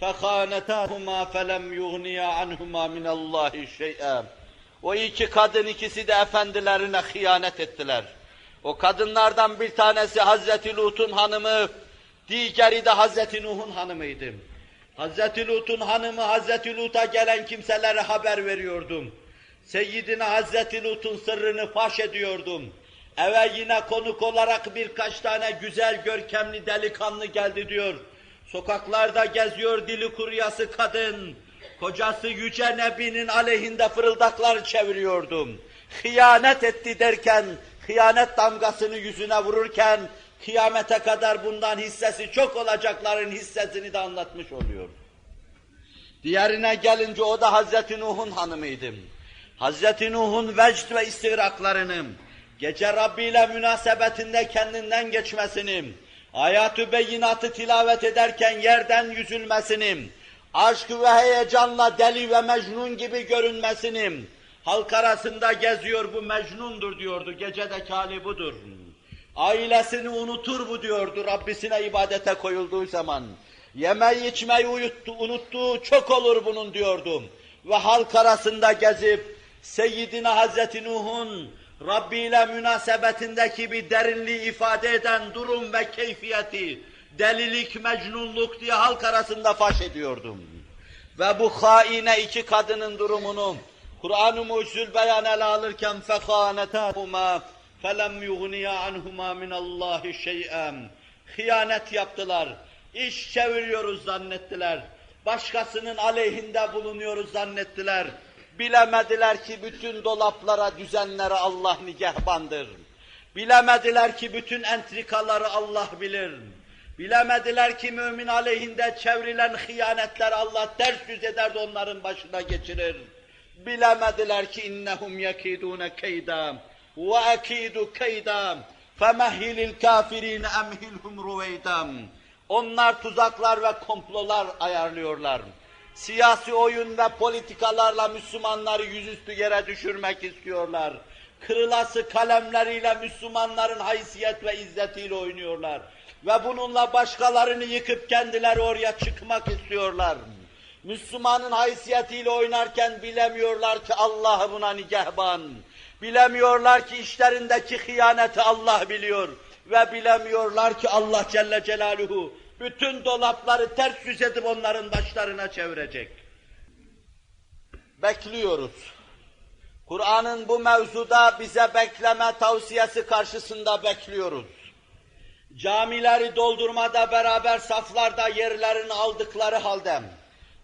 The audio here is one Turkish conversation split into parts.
فَخَانَتَاهُمَا فَلَمْ يُغْنِيَا عَنْهُمَا مِنَ اللّٰهِ شَيْئًا O iki kadın ikisi de efendilerine hıyanet ettiler. O kadınlardan bir tanesi Hazreti Lut'un hanımı, diğeri de Hazreti Nuh'un hanımıydı. Hazreti Lut'un hanımı Hazreti Lut'a gelen kimselere haber veriyordum. Seyyidine Hazreti Lut'un sırrını faş ediyordum. Eve yine konuk olarak birkaç tane güzel görkemli delikanlı geldi diyor. Sokaklarda geziyor dili kuryası kadın. Kocası Yüce Nebi'nin aleyhinde fırıldaklar çeviriyordum. Hıyanet etti derken, hıyanet damgasını yüzüne vururken, kıyamete kadar bundan hissesi çok olacakların hissesini de anlatmış oluyor. Diğerine gelince o da Hazreti Nuh'un hanımıydı. Hazreti Nuh'un vecd ve istigraklarını, gece Rabbi ile münasebetinde kendinden geçmesini, ayat-ı beyinatı tilavet ederken yerden yüzülmesini, aşk ve heyecanla deli ve mecnun gibi görünmesini, halk arasında geziyor bu mecnundur diyordu, gecedeki hali budur. Ailesini unutur bu diyordu Rabbisine ibadete koyulduğu zaman. Yemeği içmeyi uyuttu, unuttuğu çok olur bunun diyordum. Ve halk arasında gezip Seyyidina Hazreti Nuh'un Rabbi ile münasebetindeki bir derinliği ifade eden durum ve keyfiyeti, delilik, mecnunluk diye halk arasında faş ediyordum. Ve bu haine iki kadının durumunu Kur'an-ı Mucizül beyan ele alırken فَخَانَتَاهُمَا فَلَمْ يُغْنِيَا عَنْهُمَا مِنَ اللّٰهِ شَيْئًا Hıyanet yaptılar. İş çeviriyoruz zannettiler. Başkasının aleyhinde bulunuyoruz zannettiler. Bilemediler ki bütün dolaplara, düzenlere Allah nigehbandır. Bilemediler ki bütün entrikaları Allah bilir. Bilemediler ki mümin aleyhinde çevrilen hıyanetler Allah ters yüz eder de onların başına geçirir. Bilemediler ki innehum yekidune keyda ve akidu keyda femehhilil kafirin emhilhum ruveyda. Onlar tuzaklar ve komplolar ayarlıyorlar. Siyasi oyun ve politikalarla Müslümanları yüzüstü yere düşürmek istiyorlar. Kırılası kalemleriyle Müslümanların haysiyet ve izzetiyle oynuyorlar. Ve bununla başkalarını yıkıp kendileri oraya çıkmak istiyorlar. Müslümanın haysiyetiyle oynarken bilemiyorlar ki Allah buna nigehban. Bilemiyorlar ki işlerindeki hıyaneti Allah biliyor. Ve bilemiyorlar ki Allah Celle Celaluhu bütün dolapları ters yüz edip onların başlarına çevirecek. Bekliyoruz. Kur'an'ın bu mevzuda bize bekleme tavsiyesi karşısında bekliyoruz. Camileri doldurmada beraber saflarda yerlerini aldıkları halde,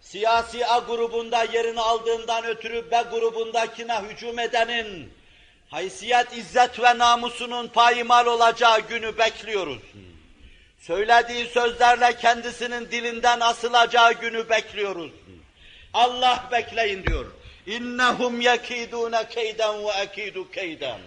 siyasi A grubunda yerini aldığından ötürü B grubundakine hücum edenin, haysiyet, izzet ve namusunun payimal olacağı günü bekliyoruz. Söylediği sözlerle kendisinin dilinden asılacağı günü bekliyoruz. Allah bekleyin diyor. İnnehum yekidune keyden ve akidu keyden.